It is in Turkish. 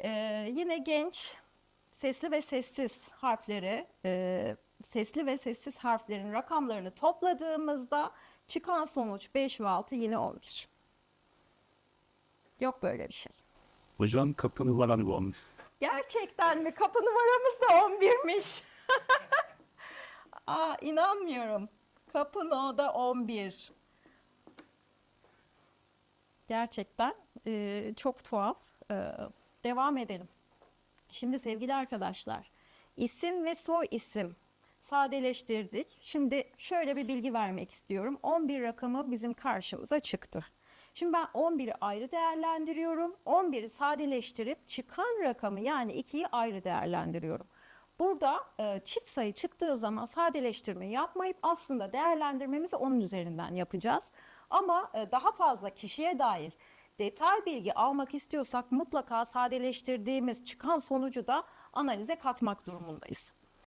Ee, yine genç sesli ve sessiz harfleri, e, sesli ve sessiz harflerin rakamlarını topladığımızda çıkan sonuç 5 ve 6 yine 11. Yok böyle bir şey. Hocam kapını var hani olmuş. Gerçekten mi? Kapı numaramız da 11'miş. Aa inanmıyorum. Kapı no da 11. Gerçekten e, çok tuhaf. E, devam edelim. Şimdi sevgili arkadaşlar, isim ve soy isim sadeleştirdik. Şimdi şöyle bir bilgi vermek istiyorum. 11 rakamı bizim karşımıza çıktı. Şimdi ben 11'i ayrı değerlendiriyorum. 11'i sadeleştirip çıkan rakamı yani 2'yi ayrı değerlendiriyorum. Burada e, çift sayı çıktığı zaman sadeleştirme yapmayıp aslında değerlendirmemizi onun üzerinden yapacağız. Ama e, daha fazla kişiye dair detay bilgi almak istiyorsak mutlaka sadeleştirdiğimiz çıkan sonucu da analize katmak durumundayız.